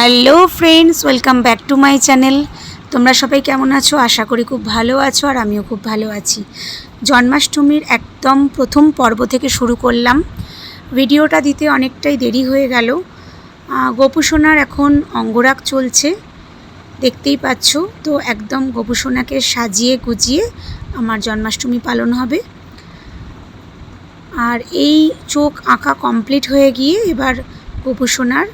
Hello friends, welcome back to my channel. তোমরা সবাই কেমন আছো? আশা করি খুব ভালো আছো আর আমিও খুব ভালো আছি। জন্মাষ্টমীর একদম প্রথম পর্ব থেকে শুরু করলাম। ভিডিওটা দিতে অনেকটাই দেরি হয়ে গেল। গোপুসোনার এখন অঙ্গরাগ চলছে, দেখতেই পাচ্ছ। তো একদম গোপুসোনাকে সাজিয়ে গুজিয়ে আমার জন্মাষ্টমী পালন হবে। আর এই চোখ আঁকা কমপ্লিট হয়ে গিয়ে এবার গোপুসোনার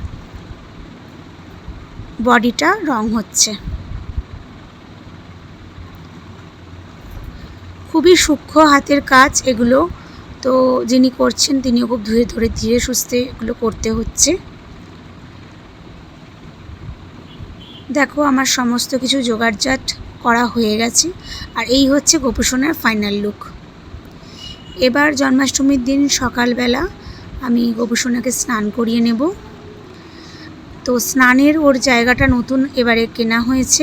বডিটা রং হচ্ছে। খুবই সূক্ষ্ম হাতের কাজ এগুলো। তো যিনি করছেন তিনিও খুব ধীরে ধরে ধীরে সুস্থে এগুলো করতে হচ্ছে। দেখো আমার সমস্ত কিছু জোগাড়জাট করা হয়ে গেছে। আর এই হচ্ছে গোপুসোনার ফাইনাল লুক। এবার জন্মাষ্টমীর দিন সকালবেলা আমি গোপুসোনাকে স্নান করিয়ে নেব। তো স্নানের ওর জায়গাটা নতুন এবারে কেনা হয়েছে।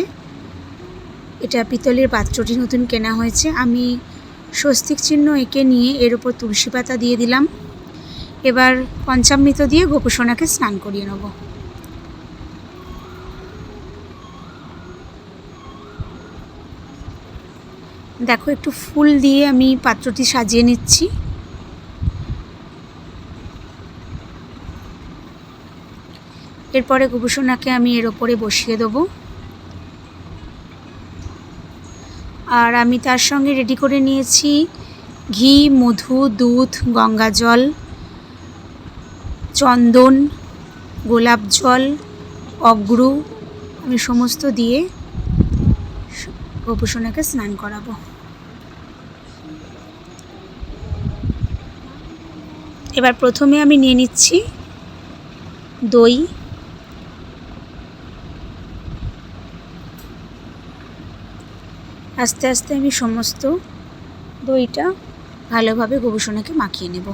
এটা পিতলের পাত্রটি নতুন কেনা হয়েছে। আমি স্বস্তিক চিহ্ন এঁকে নিয়ে এর ওপর তুলসী পাতা দিয়ে দিলাম। এবার পঞ্চামৃত দিয়ে গোপুসোনাকে স্নান করিয়ে নেব। দেখো, একটু ফুল দিয়ে আমি পাত্রটি সাজিয়ে নিচ্ছি। এরপরে গোপুসোনাকে আমি এর ওপরে বসিয়ে দেবো। আর আমি তার সঙ্গে রেডি করে নিয়েছি ঘি, মধু, দুধ, গঙ্গা জল, চন্দন, গোলাপ জল, অগ্রু, আমি সমস্ত দিয়ে গোপুসোনাকে স্নান করাবো। এবার প্রথমে আমি নিয়ে নিচ্ছি দই আস্তে আস্তে আমি সমস্ত দইটা ভালোভাবে গবেষণাকে মাখিয়ে নেব।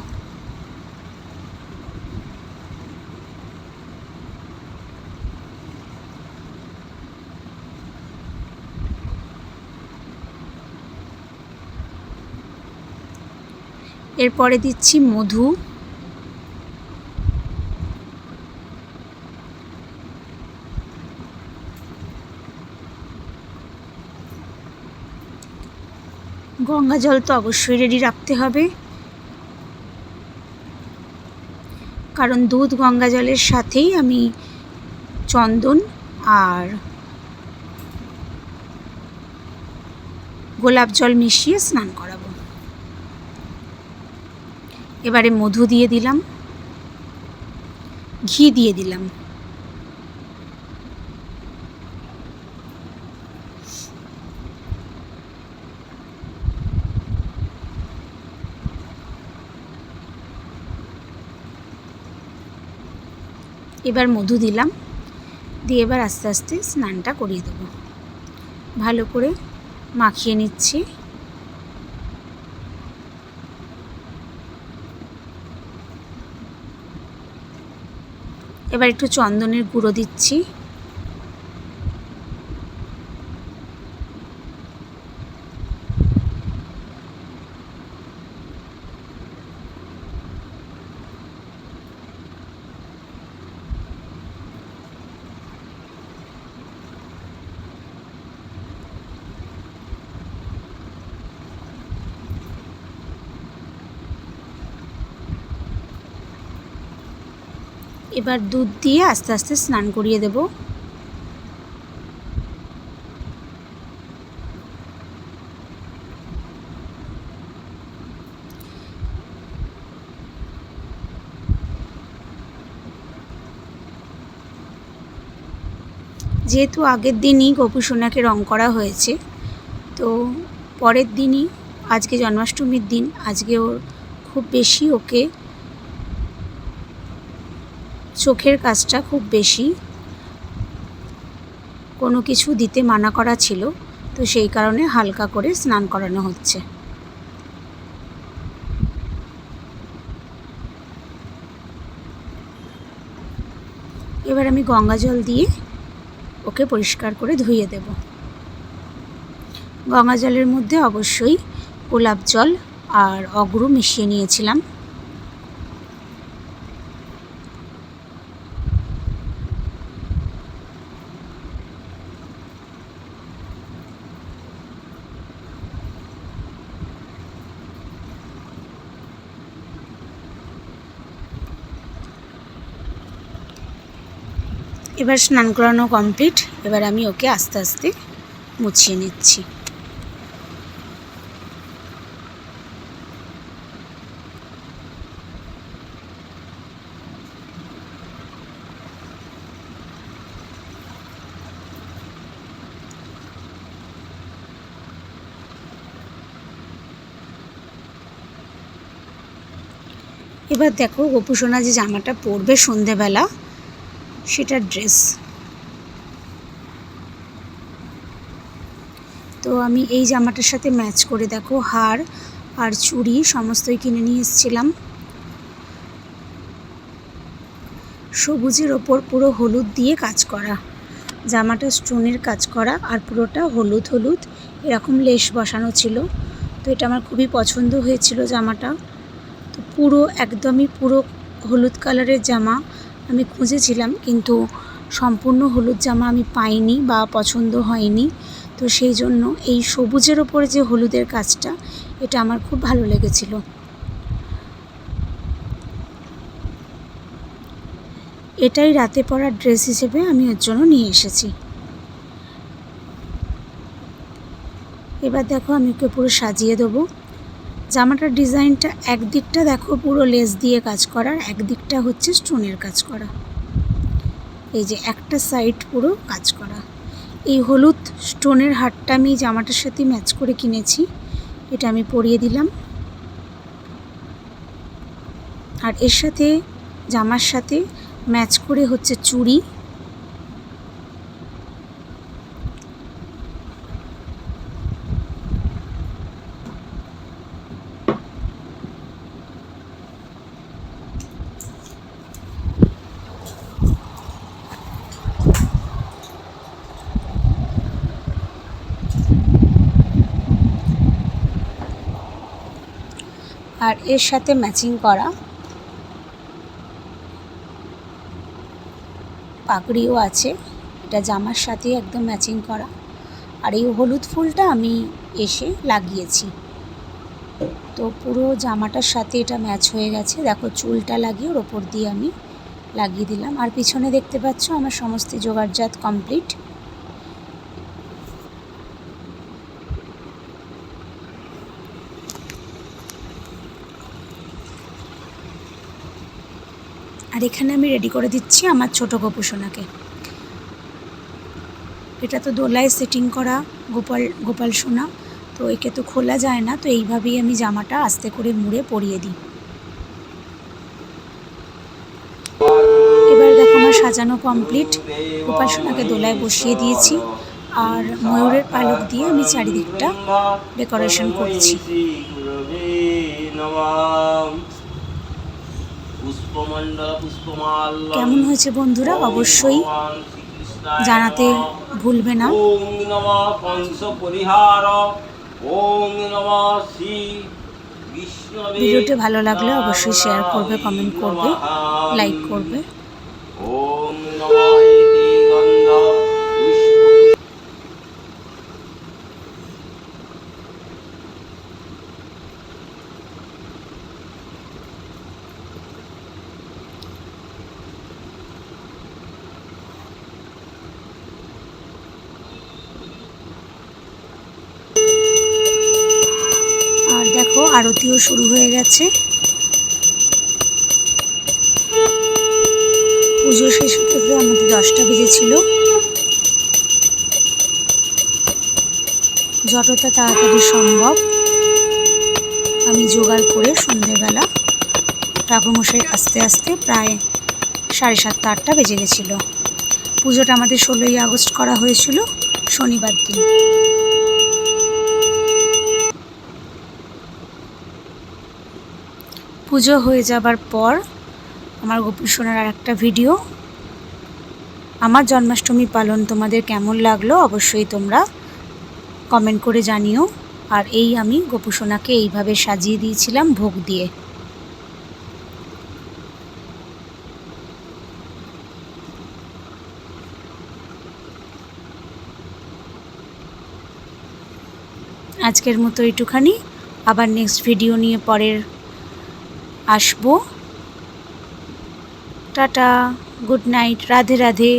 এরপরে দিচ্ছি মধু। গঙ্গা জল তো অবশ্যই রেডি রাখতে হবে। কারণ দুধ গঙ্গা জলের সাথেই আমি চন্দন আর গোলাপ জল মিশিয়ে স্নান করাবো। এবারে মধু দিয়ে দিলাম। ঘি দিয়ে দিলাম। এবার মধু দিলাম, দিয়ে এবার আস্তে আস্তে স্নানটা করিয়ে দেবো। ভালো করে মাখিয়ে নিচ্ছি। এবার একটু চন্দনের গুঁড়ো দিচ্ছি। এবার দুধ দিয়ে আস্তে আস্তে স্নান করিয়ে দেব। যেহেতু আগের দিনই গোপুসোনাকে রং করা হয়েছে, তো পরের দিনই, আজকে জন্মাষ্টমীর দিন, আজকে ওর খুব বেশি ওকে চোখের কাজটা খুব বেশি কোনো কিছু দিতে মানা করা ছিল, তো সেই কারণে হালকা করে স্নান করানো হচ্ছে। এবার আমি গঙ্গা জল দিয়ে ওকে পরিষ্কার করে ধুয়ে দেব। গঙ্গা জলের মধ্যে অবশ্যই গোলাপ জল আর অগ্রু মিশিয়ে নিয়েছিলাম। এবার স্নান করানো কমপ্লিট, এবার আমি ওকে আস্তে আস্তে মুছিয়ে নিচ্ছি। এবার দেখো গোপুসোনা যে জামাটা পরবে সন্ধেবেলা সেটা ড্রেস। তো আমি এই জামাটার সাথে ম্যাচ করে দেখো, হার আর চুড়ি সমস্তই কিনে নিয়ে এসেছিলাম। সবুজের ওপর পুরো হলুদ দিয়ে কাজ করা। জামাটা স্টোনের কাজ করা আর পুরোটা হলুদ হলুদ, এরকম লেশ বসানো ছিল। তো এটা আমার খুবই পছন্দ হয়েছিল জামাটা। তো পুরো, একদমই পুরো হলুদ কালারের জামা। আমি খুঁজেছিলাম, কিন্তু সম্পূর্ণ হলুদ জামা আমি পাইনি বা পছন্দ হয়নি। তো সেই জন্য এই সবুজের ওপরে যে হলুদের কাজটা, এটা আমার খুব ভালো লেগেছিল। এটাই রাতে পরার ড্রেস হিসেবে আমি ওর জন্য নিয়ে এসেছি। এবার দেখো আমি ওকে পুরো সাজিয়ে দেবো। জামাটার ডিজাইনটা একদিকটা দেখো পুরো লেস দিয়ে কাজ করার একদিকটা হচ্ছে স্টোনের কাজ করা। এই যে একটা সাইড পুরো কাজ করা। এই হলুদ স্টোনের হারটা আমি জামাটার সাথে ম্যাচ করে কিনেছি, এটা আমি পরিয়ে দিলাম। আর এর সাথে জামার সাথে ম্যাচ করে হচ্ছে চুড়ি আর এর সাথে ম্যাচিং করা। পাগড়িও আছে, এটা জামার সাথে একদম ম্যাচিং করা। আর এই হলুদ ফুলটা আমি এসে লাগিয়েছি। তো পুরো জামাটার সাথে এটা ম্যাচ হয়ে গেছে। দেখো চুলটা লাগিয়ে ওর ওপর দিয়ে আমি লাগিয়ে দিলাম। আর পিছনে দেখতে পাচ্ছ আমার সমস্ত জোগাড়জাত কমপ্লিট আর এখানে আমি রেডি করে দিচ্ছি আমার ছোট গোপুসোনাকে এটা তো দোলায় সেটিং করা গোপাল গোপাল সোনা, তো একে তো খোলা যায় না, তো এইভাবেই আমি জামাটা আস্তে করে মুড়ে পরিয়ে দিই। এবার দেখো আমার সাজানো কমপ্লিট গোপাল সোনাকে দোলায় বসিয়ে দিয়েছি, আর ময়ূরের পালক দিয়ে আমি চারিদিকটা ডেকোরেশন করছি। কেমন হয়েছে বন্ধুরা? অবশ্যই জানাতে ভুলবে না। ভিডিওটি ভালো লাগলে অবশ্যই শেয়ার করবে কমেন্ট করবে লাইক করবে। ওম নমঃ ইতি গন্ধ পুষ্প আর দেখো আরতিও শুরু হয়ে গেছে। পুজো শেষ হতে আমাদের দশটা বেজেছিল। যতটা তাড়াতাড়ি সম্ভব আমি জোগাড় করে সন্ধেবেলা ঠাকুরমশাই আস্তে আস্তে প্রায় সাড়ে সাতটা, আটটা বেজে গেছিল। পুজোটা আমাদের ষোলোই আগস্ট করা হয়েছিল, শনিবার দিন। পুজো হয়ে যাবার পর আমার গোপী সোনার আর একটা ভিডিও। আমার জন্মাষ্টমী পালন তোমাদের কেমন লাগল অবশ্যই তোমরা কমেন্ট করে জানিও। আর এই আমি গোপু সোনাকে এইভাবে সাজিয়ে দিয়েছিলাম ভোগ দিয়ে। আজকের মতো এইটুখানি। আবার নেক্সট ভিডিও নিয়ে পরের আসব। Tata good night Radhe Radhe.